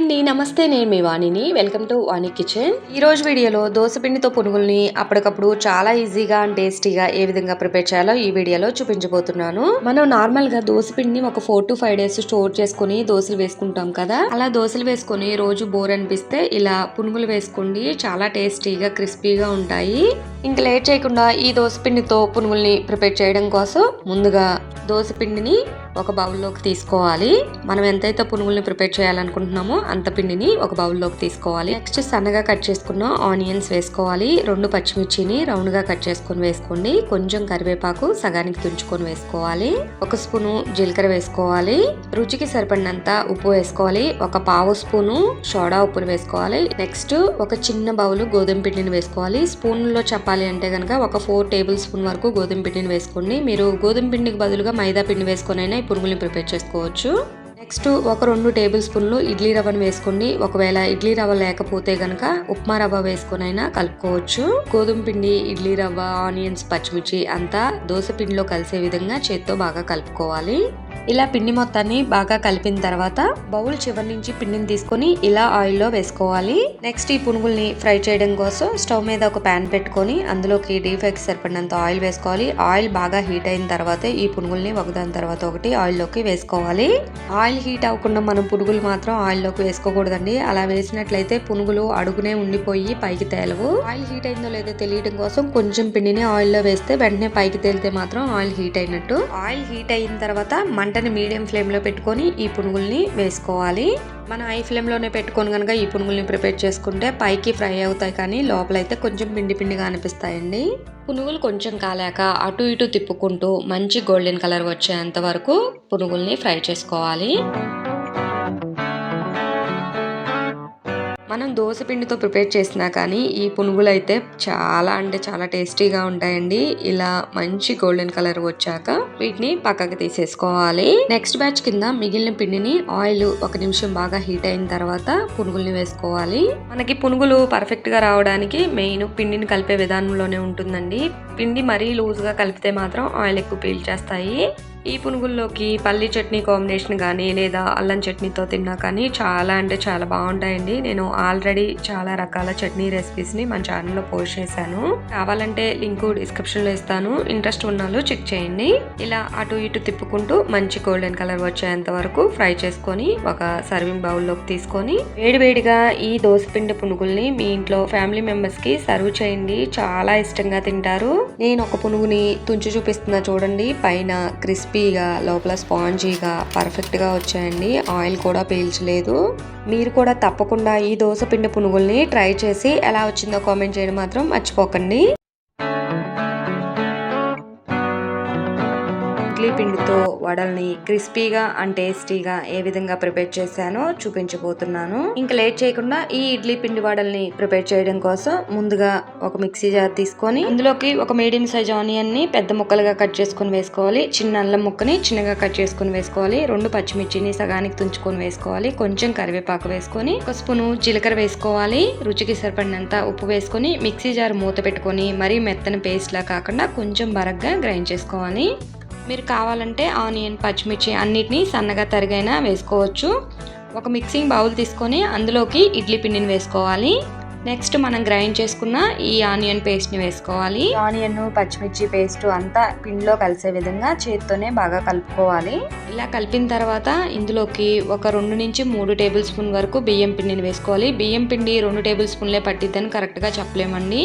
అండి నమస్తే నేను మీ వాణిని. Welcome to Vani kitchen. ఈ రోజు వీడియోలో దోశపిండితో పునుగుల్ని అప్పటికప్పుడు చాలా ఈజీగా అండ్ టేస్టీగా ఏ విధంగా ప్రిపేర్ చేయాలో ఈ వీడియోలో చూపించబోతున్నాను. మనం నార్మల్గా దోసపిండిని ఒక four to five days store చేసుకుని దోశలు వేసుకుంటాం కదా. అలా దోశలు వేసుకుని రోజు బోర్ అనిపిస్తే ఇలా పునుగులు వేసుకోండి. చాలా టేస్టీగా క్రిస్పీగా ఉంటాయి. ఇంకా లేట్ చేయకుండా ఈ దోశపిండితో పునుగుల్ని ప్రిపేర్ చేయడం కోసం ముందుగా దోశపిండిని ఒక బౌల్లోకి తీసుకోవాలి. మనం ఎంతైతే పునుగుల్ని ప్రిపేర్ చేయాలనుకుంటున్నామో అంత పిండిని ఒక బౌల్లోకి తీసుకోవాలి. నెక్స్ట్ సన్నగా కట్ చేసుకున్న ఆనియన్స్ వేసుకోవాలి. రెండు పచ్చిమిర్చిని రౌండ్గా కట్ చేసుకొని వేసుకోండి. కొంచెం కరివేపాకు సగానికి తుంచుకొని వేసుకోవాలి. ఒక స్పూను జీలకర్ర వేసుకోవాలి. రుచికి సరిపడినంత ఉప్పు వేసుకోవాలి. ఒక పావు స్పూను సోడా ఉప్పును వేసుకోవాలి. నెక్స్ట్ ఒక చిన్న బౌల్ గోధుమ పిండిని వేసుకోవాలి. స్పూన్లో చెప్పాలి అంటే కనుక ఒక ఫోర్ టేబుల్ స్పూన్ వరకు గోధుమ పిండిని వేసుకోండి. మీరు గోధుమ పిండికి బదులుగా మైదా పిండి వేసుకొని ఈ పురుగుల్ని ప్రిపేర్ చేసుకోవచ్చు. నెక్స్ట్ ఒక రెండు టేబుల్ స్పూన్లు ఇడ్లీ రవ్వను వేసుకోండి. ఒకవేళ ఇడ్లీ రవ్వ లేకపోతే గనక ఉప్మా రవ్వ వేసుకొని అయినా కలుపుకోవచ్చు. గోధుమ పిండి ఇడ్లీ రవ్వ ఆనియన్స్ పచ్చిమిర్చి అంతా దోశ పిండిలో కలిసే విధంగా చేత్తో బాగా కలుపుకోవాలి. ఇలా పిండి మొత్తాన్ని బాగా కలిపిన తర్వాత బౌల్ చివరి నుంచి పిండిని తీసుకొని ఇలా ఆయిల్లో వేసుకోవాలి. నెక్స్ట్ ఈ పునుగుల్ని ఫ్రై చేయడం కోసం స్టవ్ మీద ఒక ప్యాన్ పెట్టుకొని అందులోకి డీప్ సరిపడినంత ఆయిల్ వేసుకోవాలి. ఆయిల్ బాగా హీట్ అయిన తర్వాత ఈ పునుగుల్ని ఒకదాని తర్వాత ఒకటి ఆయిల్లోకి వేసుకోవాలి. ఆయిల్ హీట్ అవ్వకుండా మనం పునుగులు మాత్రం ఆయిల్లోకి వేసుకోకూడదండి. అలా వేసినట్లయితే పునుగులు అడుగునే ఉండిపోయి పైకి తేలవు. ఆయిల్ హీట్ అయిందో లేదో తెలియడం కోసం కొంచెం పిండిని ఆయిల్లో వేస్తే వెంటనే పైకి తేలితే మాత్రం ఆయిల్ హీట్ అయినట్టు. ఆయిల్ హీట్ అయిన తర్వాత మంటని మీడియం ఫ్లేమ్లో పెట్టుకొని ఈ పునుగుల్ని వేసుకోవాలి. మనం హై ఫ్లేమ్లోనే పెట్టుకొని కనుక ఈ పునుగుల్ని ప్రిపేర్ చేసుకుంటే పైకి ఫ్రై అవుతాయి కానీ లోపలైతే కొంచెం పిండి పిండిగా అనిపిస్తాయండి. పునుగులు కొంచెం కాలాక అటు ఇటు తిప్పుకుంటూ మంచి గోల్డెన్ కలర్ వచ్చేంత వరకు పునుగుల్ని ఫ్రై చేసుకోవాలి. మనం దోశ పిండితో ప్రిపేర్ చేసినా కానీ ఈ పునుగులు అయితే చాలా అంటే చాలా టేస్టీగా ఉంటాయండి. ఇలా మంచి గోల్డెన్ కలర్ వచ్చాక వీటిని పక్కకి తీసేసుకోవాలి. నెక్స్ట్ బ్యాచ్ కింద మిగిలిన పిండిని ఆయిల్ ఒక నిమిషం బాగా హీట్ అయిన తర్వాత పునుగుల్ని వేసుకోవాలి. మనకి పునుగులు పర్ఫెక్ట్గా రావడానికి మెయిన్ పిండిని కలిపే విధానంలోనే ఉంటుందండి. పిండి మరీ లూజ్గా కలిపితే మాత్రం ఆయిల్ ఎక్కువ పీల్చేస్తాయి ఈ పునుగుల్లోకి పల్లి చట్నీ కాంబినేషన్ కానీ లేదా అల్లం చట్నీతో తిన్నా కానీ చాలా అంటే చాలా బాగుంటాయండి. నేను ఆల్రెడీ చాలా రకాల చట్నీ రెసిపీస్ని మన ఛానల్లో పోస్ట్ చేశాను. కావాలంటే లింకు డిస్క్రిప్షన్లో ఇస్తాను. ఇంట్రెస్ట్ ఉన్నాళ్ళు చెక్ చేయండి. ఇలా అటు ఇటు తిప్పుకుంటూ మంచి గోల్డెన్ కలర్ వచ్చేంత వరకు ఫ్రై చేసుకొని ఒక సర్వింగ్ బౌల్లోకి తీసుకొని వేడివేడిగా ఈ దోసపిండి పునుగుల్ని మీ ఇంట్లో ఫ్యామిలీ మెంబర్స్కి సర్వ్ చేయండి. చాలా ఇష్టంగా తింటారు. నేను ఒక పునుగుని తుంచి చూపిస్తున్నా చూడండి. పైన క్రిస్పీగా లోపల స్పాంజీగా పర్ఫెక్ట్గా వచ్చాయండి. ఆయిల్ కూడా పీల్చలేదు. మీరు కూడా తప్పకుండా ఈ దోశ పిండి పునుగుల్ని ట్రై చేసి ఎలా వచ్చిందో కామెంట్ చేయడం మాత్రం మర్చిపోకండి. పిండితో వడల్ని క్రిస్పీగా అండ్ టేస్టీగా ఏ విధంగా ప్రిపేర్ చేశానో చూపించబోతున్నాను. ఇంకా లేట్ చేయకుండా ఈ ఇడ్లీ పిండి వడల్ని ప్రిపేర్ చేయడం కోసం ముందుగా ఒక మిక్సీ జార్ తీసుకొని ఇందులోకి ఒక మీడియం సైజ్ ఆనియన్ని పెద్ద ముక్కలుగా కట్ చేసుకొని వేసుకోవాలి. చిన్న అల్లం ముక్కని చిన్నగా కట్ చేసుకొని వేసుకోవాలి. రెండు పచ్చిమిర్చిని సగానికి తుంచుకొని వేసుకోవాలి. కొంచెం కరివేపాకు వేసుకొని ఒక స్పూను జీలకర్ర వేసుకోవాలి. రుచికి సరిపడినంత ఉప్పు వేసుకొని మిక్సీ జార్ మూత పెట్టుకొని మరీ మెత్తని పేస్ట్ లా కాకుండా కొంచెం బరగ్గా గ్రైండ్ చేసుకోవాలి. మీరు కావాలంటే ఆనియన్ పచ్చిమిర్చి అన్నిటినీ సన్నగా తరిగైనా వేసుకోవచ్చు. ఒక మిక్సింగ్ బౌల్ తీసుకొని అందులోకి ఇడ్లీ పిండిని వేసుకోవాలి. నెక్స్ట్ మనం గ్రైండ్ చేసుకున్న ఈ ఆనియన్ పేస్ట్ని వేసుకోవాలి. ఆనియన్ పచ్చిమిర్చి పేస్ట్ అంతా పిండిలో కలిసే విధంగా చేతితోనే బాగా కలుపుకోవాలి. ఇలా కలిపిన తర్వాత ఇందులోకి ఒక రెండు నుంచి మూడు టేబుల్ స్పూన్ వరకు బియ్యం పిండిని వేసుకోవాలి. బియ్యం పిండి రెండు టేబుల్ స్పూన్లే పట్టిద్దని కరెక్ట్గా చెప్పలేమండి.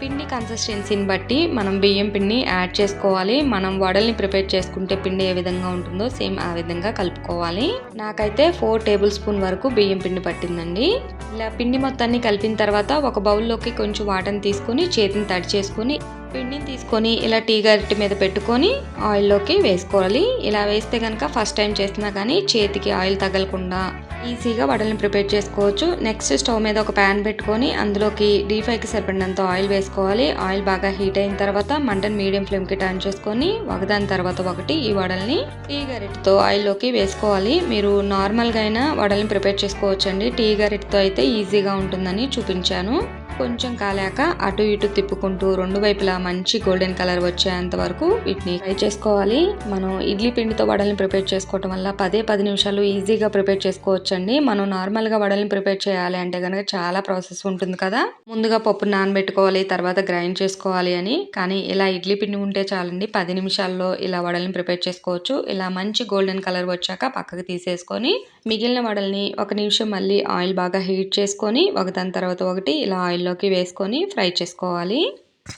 పిండి కన్సిస్టెన్సీని బట్టి మనం బియ్యం పిండిని యాడ్ చేసుకోవాలి. మనం వడల్ని ప్రిపేర్ చేసుకుంటే పిండి ఏ విధంగా ఉంటుందో సేమ్ ఆ విధంగా కలుపుకోవాలి. నాకైతే ఫోర్ టేబుల్ స్పూన్ వరకు బియ్యం పిండి పట్టిందండి. ఇలా పిండి మొత్తాన్ని కలిపిన తర్వాత ఒక బౌల్లోకి కొంచెం వాటర్ని తీసుకొని చేతిని తడి చేసుకొని పిండిని తీసుకొని ఇలా టీ గరిటె మీద పెట్టుకొని ఆయిల్లోకి వేసుకోవాలి. ఇలా వేస్తే కనుక ఫస్ట్ టైం చేస్తున్నా కానీ చేతికి ఆయిల్ తగలకుండా ఈజీగా వడల్ని ప్రిపేర్ చేసుకోవచ్చు. నెక్స్ట్ స్టవ్ మీద ఒక ప్యాన్ పెట్టుకొని అందులోకి డీప్ ఫ్రైకి సరిపడినంత ఆయిల్ వేసుకోవాలి. ఆయిల్ బాగా హీట్ అయిన తర్వాత మంటను మీడియం ఫ్లేమ్కి టర్న్ చేసుకొని ఒకదాని తర్వాత ఒకటి ఈ వడల్ని టీ గరిటతో ఆయిల్లోకి వేసుకోవాలి. మీరు నార్మల్గా అయినా వడల్ని ప్రిపేర్ చేసుకోవచ్చండి. టీ గరిటతో అయితే ఈజీగా ఉంటుందని చూపించాను. కొంచెం కాలాక అటు ఇటు తిప్పుకుంటూ రెండు వైపులా మంచి గోల్డెన్ కలర్ వచ్చేంత వరకు వీటిని ఫ్రై చేసుకోవాలి. మనం ఇడ్లీ పిండితో వడల్ని ప్రిపేర్ చేసుకోవటం వల్ల పదే పది నిమిషాలు ఈజీగా ప్రిపేర్ చేసుకోవచ్చండి. మనం నార్మల్గా వడల్ని ప్రిపేర్ చేయాలి అంటే కనుక చాలా ప్రాసెస్ ఉంటుంది కదా. ముందుగా పప్పు నానబెట్టుకోవాలి తర్వాత గ్రైండ్ చేసుకోవాలి అని. కానీ ఇలా ఇడ్లీ పిండి ఉంటే చాలండి పది నిమిషాల్లో ఇలా వడల్ని ప్రిపేర్ చేసుకోవచ్చు. ఇలా మంచి గోల్డెన్ కలర్ వచ్చాక పక్కకు తీసేసుకొని మిగిలిన వడల్ని ఒక నిమిషం మళ్ళీ ఆయిల్ బాగా హీట్ చేసుకొని ఒకదాని తర్వాత ఒకటి ఇలా ఆయిల్లో ఆయిల్లోకి వేసుకొని ఫ్రై చేసుకోవాలి.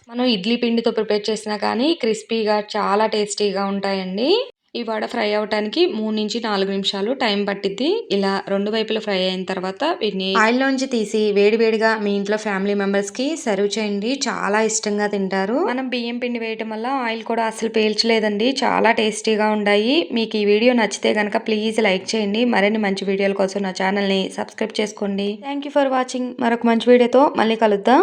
మనం ఇడ్లీ పిండితో ప్రిపేర్ చేసినా కానీ క్రిస్పీగా చాలా టేస్టీగా ఉంటాయండి. ఈ వడ ఫ్రై అవటానికి మూడు నుంచి నాలుగు నిమిషాలు టైం పట్టిద్ది. ఇలా రెండు వైపులా ఫ్రై అయిన తర్వాత వీటిని ఆయిల్లోంచి తీసి వేడివేడిగా మీ ఇంట్లో ఫ్యామిలీ మెంబర్స్కి సర్వ్ చేయండి. చాలా ఇష్టంగా తింటారు. మనం బియ్యం పిండి వేయటం వల్ల ఆయిల్ కూడా అసలు పేల్చలేదండి. చాలా టేస్టీగా ఉన్నాయి మీకు ఈ వీడియో నచ్చితే కనుక ప్లీజ్ లైక్ చేయండి. మరిన్ని మంచి వీడియోల కోసం నా ఛానల్ని సబ్స్క్రైబ్ చేసుకోండి. Thank for watching. మరొక మంచి వీడియోతో మళ్ళీ కలుద్దాం.